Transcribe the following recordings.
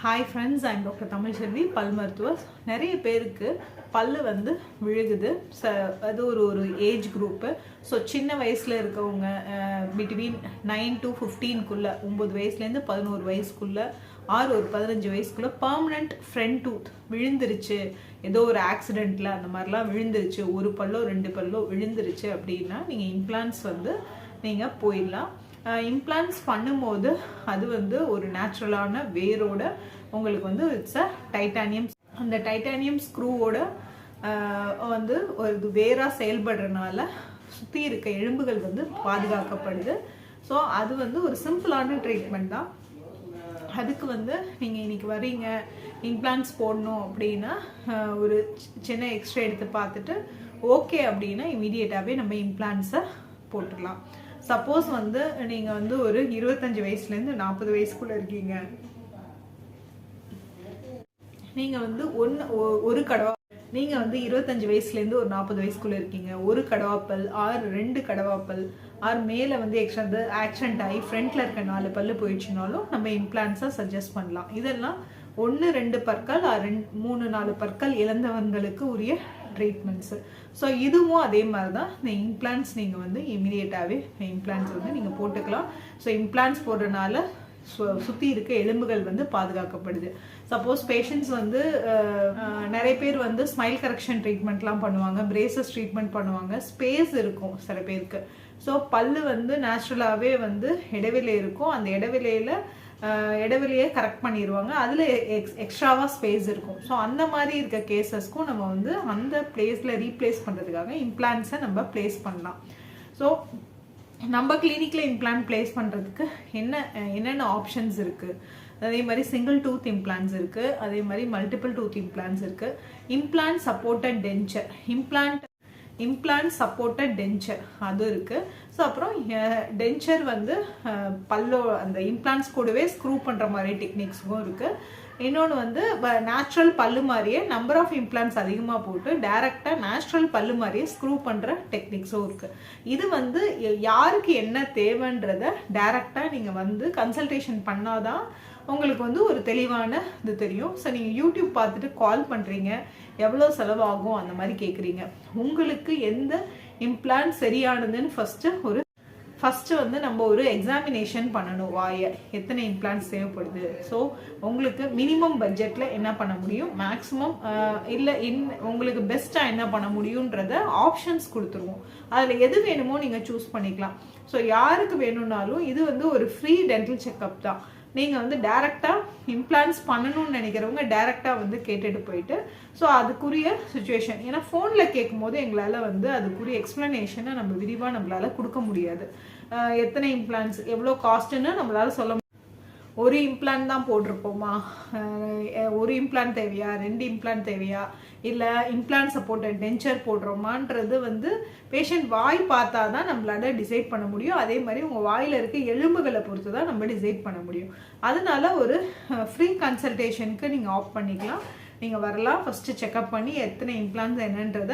Hi friends I'm doctor Tamilselvi பல் மருத்துவர். நிறைய பேருக்கு பல்லு வந்து விழுகுது. ச அது ஒரு ஒரு ஏஜ் குரூப்பு ஸோ சின்ன வயசில் இருக்கவங்க பிட்வீன் நைன் டு ஃபிஃப்டீன்குள்ளே ஒம்பது வயசுலேருந்து பதினோரு வயசுக்குள்ளே ஆறு ஒரு பதினஞ்சு வயசுக்குள்ளே பர்மனண்ட் ஃப்ரண்ட் டூத் விழுந்துருச்சு. ஏதோ ஒரு ஆக்சிடெண்ட்டில் அந்த மாதிரிலாம் விழுந்துருச்சு. ஒரு பல்லோ ரெண்டு பல்லோ விழுந்துருச்சு அப்படின்னா நீங்கள் இம்ப்ளான்ஸ் வந்து நீங்கள் போயிடலாம். இம்ப்ளான்ஸ் பண்ணும்போது அது வந்து ஒரு நேச்சுரலான வேரோட உங்களுக்கு வந்து இட்ஸ் அ டைட்டானியம் அந்த டைட்டானியம் ஸ்க்ரூவோட வந்து ஒரு வேராக செயல்படுறதுனால சுற்றி இருக்க எலும்புகள் வந்து பாதுகாக்கப்படுது. ஸோ அது வந்து ஒரு சிம்பிளான ட்ரீட்மெண்ட் தான். அதுக்கு வந்து நீங்கள் இன்னைக்கு வரீங்க இம்ப்ளான்ஸ் போடணும் அப்படின்னா ஒரு சின்ன எக்ஸ்ரே எடுத்து பார்த்துட்டு ஓகே அப்படின்னா இமீடியட்டாகவே நம்ம இம்ப்ளான்ஸை போட்டுடலாம். சப்போஸ் வந்து நீங்கள் வந்து ஒரு இருபத்தஞ்சி வயசுலேருந்து நாற்பது வயசுக்குள்ளே இருக்கீங்க. நீங்கள் வந்து ஒன்று ஒரு கடவா நீங்கள் வந்து இருபத்தஞ்சி வயசுலேருந்து ஒரு நாற்பது வயசுக்குள்ளே இருக்கீங்க. ஒரு கடவாப்பல் ஆறு ரெண்டு கடவாப்பல் ஆறு மேலே வந்து எக்ஸ்ட்ரா ஆக்சிடென்ட் ஆகி ஃப்ரண்ட்டில் இருக்க நாலு பல்லு போயிடுச்சுனாலும் நம்ம இம்ப்ளான்ஸாக சஜஸ்ட் பண்ணலாம். இதெல்லாம் ஒன்று ரெண்டு பற்கள் ரெண்டு மூணு நாலு பற்கள் இழந்தவங்களுக்கு உரிய ட்ரீட்மெண்ட்ஸு ஸோ இதுவும் அதே மாதிரி தான் இந்த இம்ப்ளான்ஸ் நீங்கள் வந்து இமீடியட்டாகவே இம்ப்ளான்ஸ் வந்து நீங்கள் போட்டுக்கலாம். ஸோ இம்ப்ளான்ஸ் போடுறதுனால சுற்றி இருக்க எலும்புகள் வந்து பாதுகாக்கப்படுது. சப்போஸ் பேஷண்ட்ஸ் வந்து நிறைய பேர் வந்து ஸ்மைல் கரெக்ஷன் ட்ரீட்மெண்ட்லாம் பண்ணுவாங்க பிரேசஸ் ட்ரீட்மெண்ட் பண்ணுவாங்க. ஸ்பேஸ் இருக்கும் சில பேருக்கு. ஸோ பல்லு வந்து நேச்சுரலாகவே வந்து இடைவெளி இருக்கும். அந்த இடைவெளியில் இடைவெளியை கரெக்ட் பண்ணிடுவாங்க அதில் எக்ஸ் எக்ஸ்ட்ராவாக ஸ்பேஸ் இருக்கும். ஸோ அந்த மாதிரி இருக்க கேசஸ்க்கும் நம்ம வந்து அந்த பிளேஸில் ரீப்ளேஸ் பண்ணுறதுக்காக இம்ப்ளான்ஸை நம்ம பிளேஸ் பண்ணலாம். ஸோ நம்ம கிளினிக்கில் இம்ப்ளான்ட் பிளேஸ் பண்ணுறதுக்கு என்ன என்னென்ன ஆப்ஷன்ஸ் இருக்குது அதே மாதிரி சிங்கிள் டூத் இம்ப்ளான்ஸ் இருக்குது அதே மாதிரி மல்டிபிள் டூத் இம்ப்ளான்ஸ் இருக்குது implant supported denture implant implant supported denture அது இருக்குது ஸோ அப்புறம் டென்ச்சர் வந்து பல்லோ அந்த இம்ப்ளான்ஸ் கூடவே ஸ்க்ரூ பண்ணுற மாதிரி டெக்னிக்ஸும் இருக்குது இன்னொன்று வந்து நேச்சுரல் பல்லு மாதிரியே நம்பர் ஆஃப் இம்ப்ளான்ஸ் அதிகமாக போட்டு டைரெக்டாக நேச்சுரல் பல்லு மாதிரியே ஸ்க்ரூ பண்ணுற டெக்னிக்ஸும் இருக்குது இது வந்து யாருக்கு என்ன தேவைன்றத டைரெக்டாக நீங்கள் வந்து கன்சல்டேஷன் பண்ணாதான் உங்களுக்கு வந்து ஒரு தெளிவான இது தெரியும். ஸோ நீங்கள் யூடியூப் பார்த்துட்டு கால் பண்ணுறீங்க எவ்வளோ செலவாகும்? அந்த மாதிரி கேட்குறீங்க உங்களுக்கு எந்த இம்ப்ளான் சரியானதுன்னு ஃபஸ்ட்டு ஒரு ஃபஸ்ட்டு வந்து நம்ம ஒரு எக்ஸாமினேஷன் பண்ணணும் வாயை. எத்தனை இம்ப்ளான்ஸ் தேவைப்படுது? ஸோ உங்களுக்கு மினிமம் பட்ஜெட்டில் என்ன பண்ண முடியும்? மேக்ஸிமம் இல்லை இன் உங்களுக்கு பெஸ்ட்டாக என்ன பண்ண முடியுன்றத ஆப்ஷன்ஸ் கொடுத்துருவோம். அதில் எது வேணுமோ நீங்கள் சூஸ் பண்ணிக்கலாம். ஸோ யாருக்கு வேணும்னாலும் இது வந்து ஒரு ஃப்ரீ டென்டல் செக்கப் தான். நீங்கள் வந்து டேரெக்டாக இம்ப்ளான்ஸ் பண்ணணும்னு நினைக்கிறவங்க டேரெக்டாக வந்து கேட்டுட்டு போயிட்டு ஸோ அதுக்குரிய சுச்சுவேஷன் ஏன்னா ஃபோனில் கேட்கும் போது எங்களால் வந்து அதுக்குரிய எக்ஸ்ப்ளனேஷனை நம்ம விரிவாக நம்மளால் கொடுக்க முடியாது. எத்தனை இம்ப்ளான்ஸ் எவ்வளோ காஸ்ட்டுன்னு நம்மளால் சொல்ல ஒரு இம்ப்ளான் தான் போட்டிருப்போமா? ஒரு இம்ப்ளான் தேவையா? ரெண்டு இம்ப்ளான் தேவையா? இல்லை இம்ப்ளான்ஸை போட்ட டென்ச்சர் போடுறோமான்றது வந்து பேஷண்ட் வாய் பார்த்தா தான் நம்மளால டிசைட் பண்ண முடியும். அதே மாதிரி உங்கள் வாயில் இருக்க எலும்புகளை பொறுத்து தான் நம்ம டிசைட் பண்ண முடியும். அதனால ஒரு ஃப்ரீ கன்சல்டேஷனுக்கு நீங்கள் ஆஃப் பண்ணிக்கலாம். நீங்கள் வரலாம். ஃபஸ்ட்டு செக்அப் பண்ணி எத்தனை இம்ப்ளான்ஸ் என்னன்றத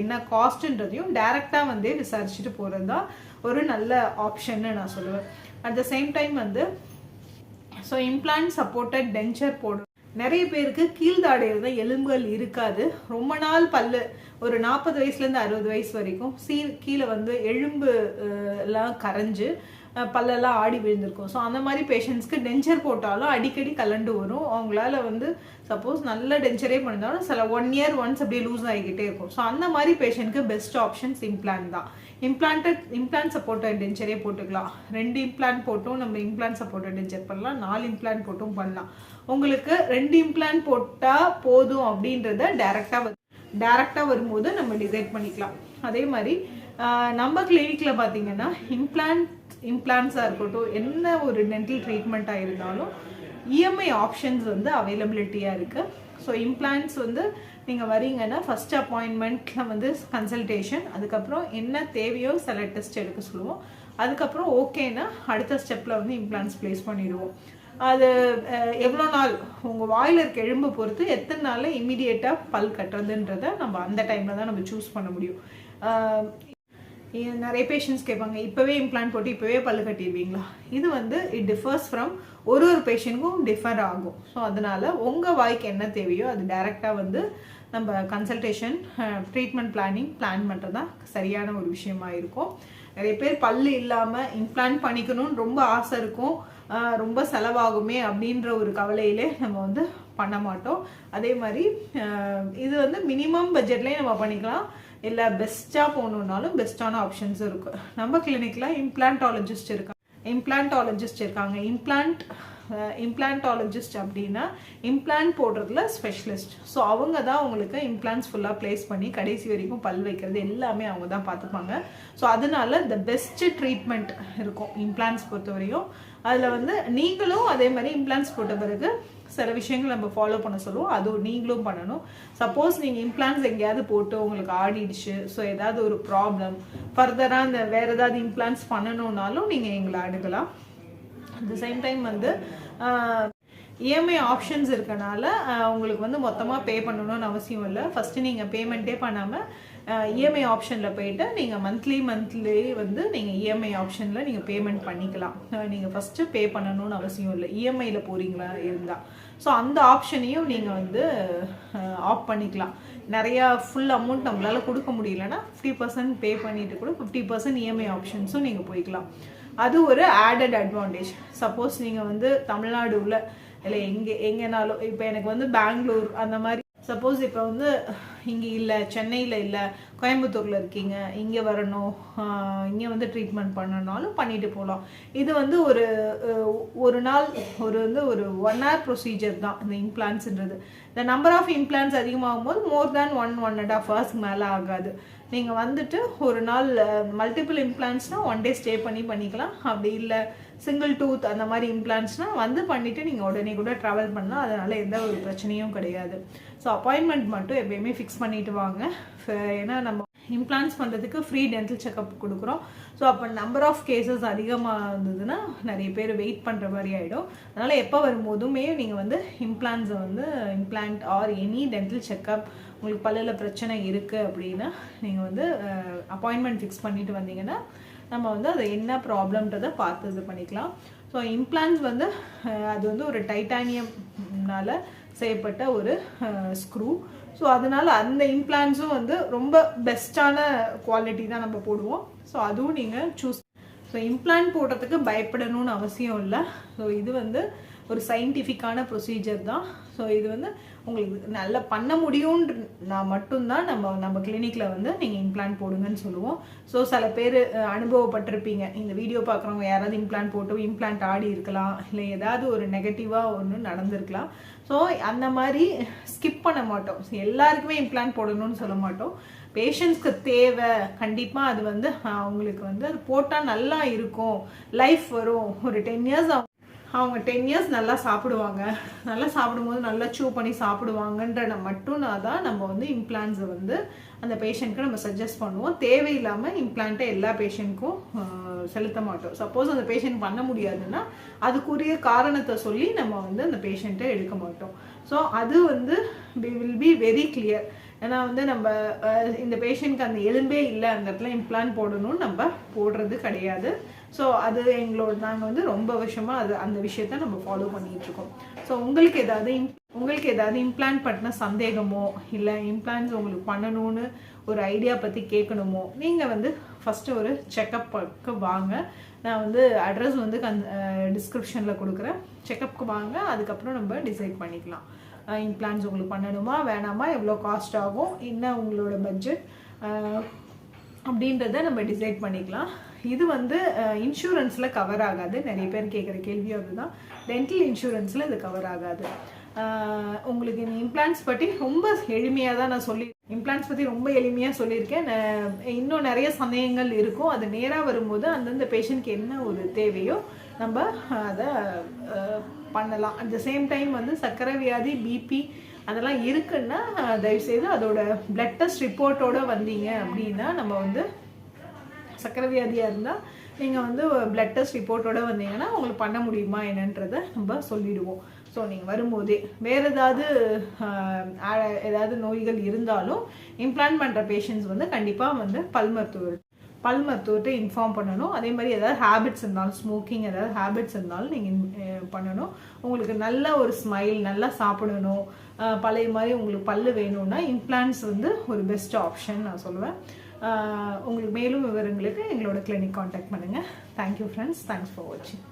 என்ன காஸ்ட்டுன்றதையும் டேரெக்டாக வந்து விசாரிச்சுட்டு போகிறது தான் ஒரு நல்ல ஆப்ஷன்னு நான் சொல்லுவேன். அட் த சேம் டைம் வந்து ஸோ இம்ப்ளான்ட் சப்போர்ட்டட் டென்ச்சர் போடு நிறைய பேருக்கு கீழ்தாடையில் தான் எலும்புகள் இருக்காது. ரொம்ப நாள் பல்லு ஒரு நாற்பது வயசுலேருந்து அறுபது வயசு வரைக்கும் சீ கீழே வந்து எலும்பு எல்லாம் கரைஞ்சு பல்லெல்லாம் ஆடி விழுந்திருக்கும். ஸோ அந்த மாதிரி பேஷண்ட்ஸ்க்கு டென்ச்சர் போட்டாலும் அடிக்கடி கலண்டு வரும். அவங்களால வந்து சப்போஸ் நல்ல டென்ச்சரே பண்ணிருந்தாலும் சில ஒன் இயர் ஒன்ஸ் அப்படியே லூஸ் ஆகிக்கிட்டே இருக்கும். ஸோ அந்த மாதிரி பேஷண்ட்க்கு பெஸ்ட் ஆப்ஷன்ஸ் இம்ப்ளான் தான். இம்ப்ளான்டட் இம்ப்ளான் சப்போர்ட்டட் டென்ச்சரே போட்டுக்கலாம். ரெண்டு இம்ப்ளான் போட்டும் நம்ம இம்ப்ளான் சப்போர்ட்டட் டென்ச்சர் பண்ணலாம். நாலு இம்ப்ளான் போட்டும் பண்ணலாம். உங்களுக்கு ரெண்டு இம்ப்ளான் போட்டால் போதும் அப்படின்றத டேரெக்டாக டேரெக்டாக வரும்போது நம்ம டிசைட் பண்ணிக்கலாம். அதே மாதிரி நம்ம கிளினிக்கில் பார்த்தீங்கன்னா இம்ப்ளான்ட் இம்ப்ளான்ஸாக இருக்கட்டும் என்ன ஒரு டென்டல் ட்ரீட்மெண்ட்டாக இருந்தாலும் இஎம்ஐ ஆப்ஷன்ஸ் வந்து அவைலபிலிட்டியாக இருக்குது ஸோ இம்ப்ளான்ஸ் வந்து நீங்கள் வரீங்கன்னா ஃபஸ்ட் அப்பாயின்மெண்ட்டில் வந்து கன்சல்டேஷன் அதுக்கப்புறம் என்ன தேவையோ சில டெஸ்ட் எடுக்க சொல்லுவோம். அதுக்கப்புறம் ஓகேன்னா அடுத்த ஸ்டெப்பில் வந்து இம்ப்ளான்ஸ் ப்ளேஸ் பண்ணிடுவோம். அது எவ்வளோ நாள்? உங்கள் வாயில் இருக்க எலும்பு பொறுத்து எத்தனை நாளில் இமீடியட்டாக பல் கட்டுறதுன்றத நம்ம அந்த டைமில் தான் நம்ம சூஸ் பண்ண முடியும். நிறைய பேஷண்ட்ஸ் கேட்பாங்க இப்போவே இம்ப்ளான்ட் போட்டு இப்போவே பல்லு கட்டிடுவீங்களா இது வந்து இட் டிஃபர்ஸ் ஃப்ரம் ஒரு ஒரு பேஷண்ட்க்கும் டிஃபர் ஆகும். ஸோ அதனால் உங்கள் வாய்க்கு என்ன தேவையோ அது டைரெக்டாக வந்து நம்ம கன்சல்டேஷன் ட்ரீட்மெண்ட் பிளானிங் பிளான் பண்ணுறது தான் சரியான ஒரு விஷயமா இருக்கும். நிறைய பேர் பல்லு இல்லாமல் இம்ப்ளான்ட் பண்ணிக்கணும்னு ரொம்ப ஆசை இருக்கும். ரொம்ப செலவாகுமே அப்படின்ற ஒரு கவலையிலே நம்ம வந்து பண்ண மாட்டோம். அதே மாதிரி இது வந்து மினிமம் பட்ஜெட்லேயே நம்ம பண்ணிக்கலாம். இல்லை பெஸ்ட்டாக போகணுன்னாலும் பெஸ்ட்டான ஆப்ஷன்ஸ் இருக்குது நம்ம கிளினிக்கில் இம்ப்ளான்டாலஜிஸ்ட் இருக்காங்க. இம்ப்ளான்டாலஜிஸ்ட் இருக்காங்க. இம்ப்ளான்ட் இம்ப்ளான்டாலஜிஸ்ட் அப்படின்னா இம்ப்ளான்ட் போடுறதுல ஸ்பெஷலிஸ்ட் ஸோ அவங்க தான் உங்களுக்கு இம்ப்ளான்ஸ் ஃபுல்லாக ப்ளேஸ் பண்ணி கடைசி வரைக்கும் பல் வைக்கிறது எல்லாமே அவங்க தான் பார்த்துப்பாங்க. ஸோ அதனால த பெஸ்ட் ட்ரீட்மெண்ட் இருக்கும் இம்ப்ளான்ஸ் பொறுத்தவரையும். அதில் வந்து நீங்களும் அதே மாதிரி இம்ப்ளான்ஸ் போட்ட பிறகு சில விஷயங்கள் நம்ம ஃபாலோ பண்ண சொல்லுவோம். அதுவும் நீங்களும் பண்ணணும். சப்போஸ் நீங்கள் இம்ப்ளான்ஸ் எங்கேயாவது போட்டு உங்களுக்கு ஆடிடுச்சு. ஸோ ஏதாவது ஒரு ப்ராப்ளம் ஃபர்தராக அந்த வேறு ஏதாவது இம்ப்ளான்ஸ் பண்ணணுன்னாலும் நீங்கள் எங்களை அணுகலாம். அட் த சேம் டைம் வந்து இஎம்ஐ ஆப்ஷன்ஸ் இருக்கனால உங்களுக்கு வந்து மொத்தமாக பே பண்ணணும்னு அவசியம் இல்லை. ஃபஸ்ட்டு நீங்கள் பேமெண்ட்டே பண்ணாமல் இஎம்ஐ ஆப்ஷனில் போயிட்டு நீங்கள் மந்த்லி மந்த்லி வந்து நீங்கள் இஎம்ஐ ஆப்ஷனில் நீங்கள் பேமெண்ட் பண்ணிக்கலாம். நீங்கள் ஃபஸ்ட்டு பே பண்ணணும்னு அவசியம் இல்லை. இஎம்ஐயில் போகிறீங்களா இருந்தால் ஸோ அந்த ஆப்ஷனையும் நீங்கள் வந்து ஆஃப் பண்ணிக்கலாம். நிறையா ஃபுல் அமௌண்ட் நம்மளால் கொடுக்க முடியலன்னா ஃபிஃப்டி பர்சன்ட் பே பண்ணிட்டு கூட ஃபிஃப்டி பர்சன்ட் இஎம்ஐ ஆப்ஷன்ஸும் நீங்கள் போய்க்கலாம். அது ஒரு ஆடட் அட்வான்டேஜ் சப்போஸ் நீங்கள் வந்து தமிழ்நாடு உள்ள இல்லை எங்கே எங்கேனாலும் இப்போ எனக்கு வந்து பெங்களூர் அந்த மாதிரி சப்போஸ் இப்போ வந்து இங்கே இல்லை சென்னையில் இல்லை கோயம்புத்தூரில் இருக்கீங்க இங்கே வரணும் இங்கே வந்து ட்ரீட்மெண்ட் பண்ணனாலும் பண்ணிட்டு போகலாம் இது வந்து ஒரு ஒரு நாள் ஒரு வந்து ஒரு ஒன் ஹவர் ப்ரொசீஜர் தான் இந்த இம்ப்ளான்ஸ்ன்றது இந்த நம்பர் ஆஃப் இம்ப்ளான்ஸ் அதிகமாகும் போது more than one one and half ஹவர்ஸ்க்கு மேலே ஆகாது. நீங்கள் வந்துட்டு ஒரு நாள் மல்டிபிள் இம்ப்ளான்ஸ்னால் ஒன் டே ஸ்டே பண்ணி பண்ணிக்கலாம். அப்படி இல்லை சிங்கிள் டூத் அந்த மாதிரி இம்ப்ளான்ஸ்னால் வந்து பண்ணிவிட்டு நீங்கள் உடனே கூட ட்ராவல் பண்ணலாம். அதனால் எந்த ஒரு பிரச்சனையும் கிடையாது. ஸோ அப்பாயின்மெண்ட் மட்டும் எப்பயுமே ஃபிக்ஸ் பண்ணிட்டு வாங்க. ஏன்னா நம்ம இம்ப்ளான்ஸ் பண்ணுறதுக்கு ஃப்ரீ டென்டல் செக்அப் கொடுக்குறோம். ஸோ அப்போ நம்பர் ஆஃப் கேசஸ் அதிகமாக இருந்ததுன்னா நிறைய பேர் வெயிட் பண்ணுற மாதிரி ஆகிடும் அதனால் எப்போ வரும்போதுமே நீங்கள் வந்து இம்ப்ளான்ஸை வந்து implant or any dental checkup உங்களுக்கு பல்லில் பிரச்சனை இருக்குது அப்படின்னா நீங்கள் வந்து அப்பாயின்மெண்ட் ஃபிக்ஸ் பண்ணிட்டு வந்தீங்கன்னா நம்ம வந்து அது என்ன ப்ராப்ளம்ன்றதை பார்த்து இது பண்ணிக்கலாம். ஸோ இம்ப்ளான்ஸ் வந்து அது வந்து ஒரு டைட்டானியம்னால செய்யப்பட்ட ஒரு ஸ்க்ரூ ஸோ அதனால் அந்த இம்ப்ளான்ஸும் வந்து ரொம்ப பெஸ்ட்டான குவாலிட்டி தான் நம்ம போடுவோம். ஸோ அதுவும் நீங்கள் சூஸ் ஸோ இம்ப்ளான்ட் போடுறதுக்கு பயப்படணும்னு அவசியம் இல்லை. ஸோ இது வந்து ஒரு சயின்டிஃபிக்கான ப்ரொசீஜர் தான். ஸோ இது வந்து உங்களுக்கு நல்லா பண்ண முடியும்னா மட்டும்தான் நம்ம நம்ம கிளினிக்கில் வந்து நீங்கள் இம்ப்ளான்ட் போடுங்கன்னு சொல்லுவோம். ஸோ சில பேர் அனுபவப்பட்டிருப்பீங்க. இந்த வீடியோ பார்க்குறவங்க யாராவது இம்ப்ளான்ட் போட்டு இம்ப்ளான்ட் ஆடி இருக்கலாம். இல்லை ஏதாவது ஒரு நெகட்டிவாக ஒன்று நடந்திருக்கலாம். ஸோ அந்த மாதிரி ஸ்கிப் பண்ண மாட்டோம். எல்லாருக்குமே இம்ப்ளான்ட் போடணும்னு சொல்ல மாட்டோம். பேஷண்ட்ஸ்க்கு தேவை. கண்டிப்பாக அது வந்து அவங்களுக்கு வந்து அது போட்டால் நல்லா இருக்கும். லைஃப் வரும். ஒரு டென் இயர்ஸ் அவங்க அவங்க டென் இயர்ஸ் நல்லா சாப்பிடுவாங்க. நல்லா சாப்பிடும்போது நல்லா சூ பண்ணி சாப்பிடுவாங்கன்ற மட்டும் தான் நம்ம வந்து இம்ப்ளான்ஸை வந்து அந்த பேஷண்ட்க்கு நம்ம சஜஸ்ட் பண்ணுவோம். தேவையில்லாமல் இம்ப்ளான்ட்டை எல்லா பேஷண்ட்க்கும் செலுத்த மாட்டோம். சப்போஸ் அந்த பேஷண்ட் பண்ண முடியாதுன்னா அதுக்குரிய காரணத்தை சொல்லி நம்ம வந்து அந்த பேஷண்ட்டை எடுக்க மாட்டோம். ஸோ அது வந்து we will be very clear ஏன்னா வந்து நம்ம இந்த பேஷண்ட்க்கு அந்த எலும்பே இல்லை அந்த இடத்துல இம்ப்ளான் போடணும்னு நம்ம போடுறது கிடையாது. ஸோ அது எங்களோட நாங்கள் வந்து ரொம்ப வருஷமாக அது அந்த விஷயத்த நம்ம ஃபாலோ பண்ணிகிட்ருக்கோம் இருக்கோம் ஸோ உங்களுக்கு ஏதாவது உங்களுக்கு ஏதாவது இம்ப்ளான்ட் பற்றின சந்தேகமோ இல்லை இம்ப்ளான்ஸ் உங்களுக்கு பண்ணணும்னு ஒரு ஐடியா பற்றி கேட்கணுமோ நீங்கள் வந்து ஃபஸ்ட்டு ஒரு செக்கப்புக்கு வாங்க. நான் வந்து அட்ரஸ் வந்து கன் டிஸ்கிரிப்ஷனில் கொடுக்குறேன். செக்கப்புக்கு வாங்க அதுக்கப்புறம் நம்ம டிசைட் பண்ணிக்கலாம். இம்ப்ளான்ஸ் உங்களுக்கு பண்ணணுமா வேணாமா எவ்வளோ காஸ்ட் ஆகும் என்ன உங்களோட பட்ஜெட் அப்படின்றத நம்ம டிசைட் பண்ணிக்கலாம். இது வந்து இன்சூரன்ஸில் கவர் ஆகாது. நிறைய பேர் கேட்குற கேள்வியும் அதுதான். டென்டல் இன்சூரன்ஸில் இது கவர் ஆகாது. உங்களுக்கு இந்த இம்ப்ளான்ஸ் பற்றி ரொம்ப எளிமையாக தான் நான் சொல்லி இம்ப்ளான்ஸ் பற்றி ரொம்ப எளிமையாக சொல்லியிருக்கேன். இன்னும் நிறைய சந்தேகங்கள் இருக்கும். அது நேராக வரும்போது அந்தந்த பேஷண்ட்க்கு என்ன ஒரு தேவையோ நம்ம அதை பண்ணலாம். அட் த சேம் டைம் வந்து சர்க்கரை வியாதி பிபி அதெல்லாம் இருக்குன்னா தயவுசெய்து அதோட பிளட் டெஸ்ட் ரிப்போர்ட்டோட வந்தீங்க அப்படின்னா நம்ம வந்து சர்க்கரை வியாதியாக இருந்தால் நீங்கள் வந்து பிளட் டெஸ்ட் ரிப்போர்ட்டோட வந்தீங்கன்னா உங்களுக்கு பண்ண முடியுமா என்னன்றதை நம்ம சொல்லிடுவோம். ஸோ நீங்கள் வரும்போதே வேறு ஏதாவது ஏதாவது நோய்கள் இருந்தாலும் இம்ப்ளான்ட் பண்ணுற பேஷண்ட்ஸ் வந்து கண்டிப்பாக வந்து பல் மருத்துவர் பல் மருத்துவர்கிட்ட இன்ஃபார்ம் பண்ணணும். அதே மாதிரி ஏதாவது ஹேபிட்ஸ் இருந்தாலும் ஸ்மோக்கிங் ஏதாவது ஹேபிட்ஸ் இருந்தாலும் நீங்கள் eh, பண்ணணும். உங்களுக்கு நல்ல ஒரு ஸ்மைல் நல்லா சாப்பிடணும். பழைய மாதிரி உங்களுக்கு பல் வேணும்னா இம்ப்ளான்ஸ் வந்து ஒரு பெஸ்ட் ஆப்ஷன் நான் சொல்லுவேன். உங்களுக்கு மேலும் விவரங்களுக்கு எங்களோட கிளினிக் காண்டாக்ட் பண்ணுங்கள் thank you friends thanks for வாட்சிங்